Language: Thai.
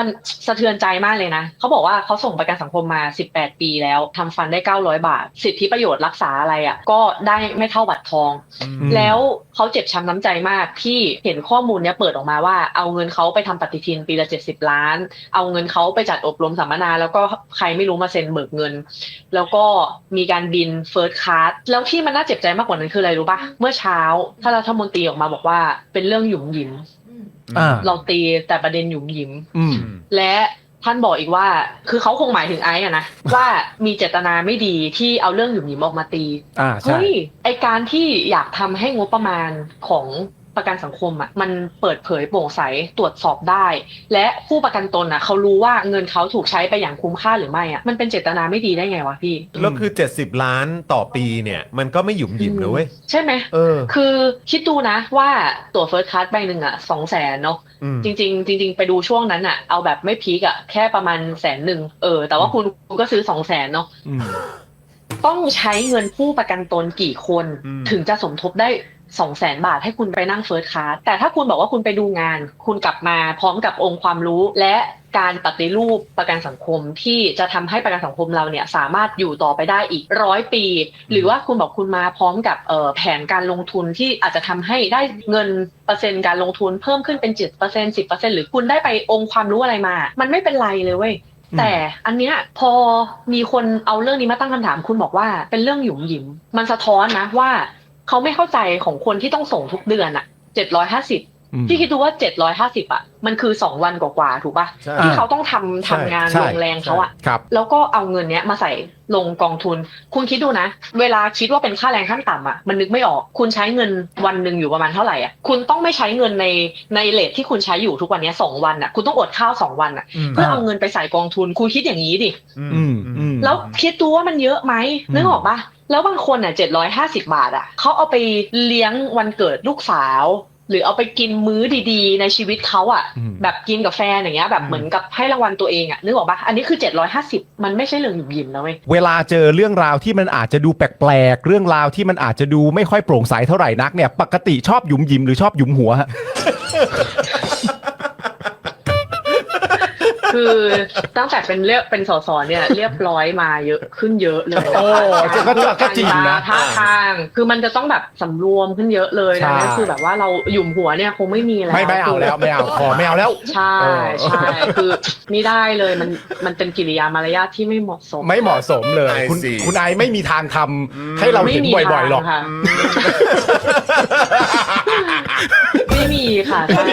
มันสะเทือนใจมากเลยนะ เขาบอกว่าเขาส่งประกันสังคมมา 18 ปีแล้วทำฟันได้ 900 บาท สิทธิประโยชน์รักษาอะไรอะ่ะ ก็ได้ไม่เท่าบัตรทองอืมแล้วเขาเจ็บช้ำน้ำใจมากที่เห็นข้อมูลเนี้ยเปิดออกมาว่าเอาเงินเขาไปทำปฏิทินปีละ 70 ล้าน เอาเงินเขาไปจัดอบรมสัมมนา แล้วก็ใครไม่รู้มาเซ็นเบิกเงิน แล้วก็มีการบินเฟิร์สคลาสแล้วที่มันน่าเจ็บใจมากกว่านั้นคืออะไรรู้ปะเมื่อเช้าท่านรัฐมนตรีออกมาบอกว่าเป็นเรื่องหยุมหยิมอ่าเราตีแต่ประเด็นหยุมหยิมอืม และท่านบอกอีกว่า คือเขาคงหมายถึงไอซ์อะนะ ว่ามีเจตนาไม่ดีที่เอาเรื่องหยุมหยิมออกมาตี อ่าใช่ เฮ้ย ไอการที่อยากทำให้งบประมาณของ ประกันสังคมอะมันเปิดเผยโปร่งใสตรวจสอบได้ และผู้ประกันตนอะเขารู้ว่าเงินเขาถูกใช้ไปอย่างคุ้มค่าหรือไม่อะมันเป็นเจตนาไม่ดีได้ไงวะพี่แล้วคือ 70 ล้านต่อปีเนี่ยมันก็ไม่หยุมหยิมนะเว้ยใช่ไหมเออคือคิดดูนะว่าตั๋วเฟิร์สคลาสใบหนึ่งอะสองแสนเนาะอืมจริง ๆ จริง ๆ ไปดูช่วงนั้นอะเอาแบบไม่พีกอะแค่ประมาณแสนหนึ่งเออ แต่ว่าคุณคุณก็ซื้อสองแสนเนาะอืมต้องใช้เงินผู้ประกันตนกี่คนอืมถึงจะสมทบได้ สองแสนบาทให้คุณไปนั่งเฟิร์สคลาสแต่ถ้าคุณบอกว่าคุณไปดูงาน คุณกลับมาพร้อมกับองค์ความรู้ และการปฏิรูปประกันสังคมที่จะทำให้ประกันสังคมเราเนี่ยสามารถอยู่ต่อไปได้อีกร้อยปี หรือว่าคุณบอกคุณมาพร้อมกับเอ่อแผนการลงทุนที่อาจจะทำให้ได้เงินเปอร์เซ็นต์การลงทุนเพิ่มขึ้นเป็นเจ็ดเปอร์เซ็นสิบเปอร์เซ็นหรือคุณได้ไปองค์ความรู้อะไรมา มันไม่เป็นไรเลยเว้ยอืมแต่อันเนี้ยพอมีคนเอาเรื่องนี้มาตั้งคำถามคุณบอกว่าเป็นเรื่องหยุมหยิม มันสะท้อนนะว่า เขาไม่เข้าใจของคนที่ต้องส่งทุกเดือนอะเจ็ดร้อยห้าสิบอืมพี่คิดดูว่าเจ็ดร้อยห้าสิบอะมันคือสองวันกว่าๆถูกปะใช่ที่เขาต้องทำทำงานใช่ลงแรงเขาอะครับแล้วก็เอาเงินเนี้ยมาใส่ลงกองทุน คุณคิดดูนะ เวลาคิดว่าเป็นค่าแรงขั้นต่ำอะมันนึกไม่ออก คุณใช้เงินวันหนึ่งอยู่ประมาณเท่าไหร่อะคุณต้องไม่ใช้เงินในในเลทที่คุณใช้อยู่ทุกวันเนี้ยสองวันอะคุณต้องอดข้าวสองวันอะอืมเพื่อเอาเงินไปใส่กองทุน คุณคิดอย่างนี้ดิอืมอืมแล้วคิดดูว่ามันเยอะไหมอืมนึกออกปะ แล้วบางคนอะเจ็ดร้อยห้าสิบาทอะเขาเอาไปเลี้ยงวันเกิดลูกสาว หรือเอาไปกินมื้อดีๆ ในชีวิตเขาอะอืมแบบกินกับแฟนอย่างเงี้ยแบบเหมือนกับให้รางวัลตัวเองอะนึกออกปะอันนี้คือเจ็ดร้อยห้าสิบมันไม่ใช่เรื่องหยิบยิมนะเว้ยเวลาเจอเรื่องราวที่มันอาจจะดูแปลกๆเรื่องราวที่มันอาจจะดูไม่ค่อยโปร่งใสเท่าไหร่นักเนี่ย ปกติชอบหยุมหยิมหรือชอบหยุมหัวฮะ คือตั้งแต่เป็นเรียกเป็นสสเนี่ยเรียบร้อยมาเยอะขึ้นเยอะเลยโอ้ก็ก็ก็จริงนะท่าทาง คือมันจะต้องแบบสำรวมขึ้นเยอะเลยใช่นะคือแบบว่าเราหยุ่มหัวเนี่ยคงไม่มีแล้วไม่ไม่เอาแล้วไม่เอาขอไม่เอาแล้ว ใช่เออใช่คือไม่ได้เลยมันมันเป็นกิริยามารยาทที่ไม่เหมาะสม ไม่เหมาะสมเลย I คุณ see คุณไอไม่มีทางทำให้เราเห็นบ่อยๆหรอกค่ะไม่มีค่ะใช่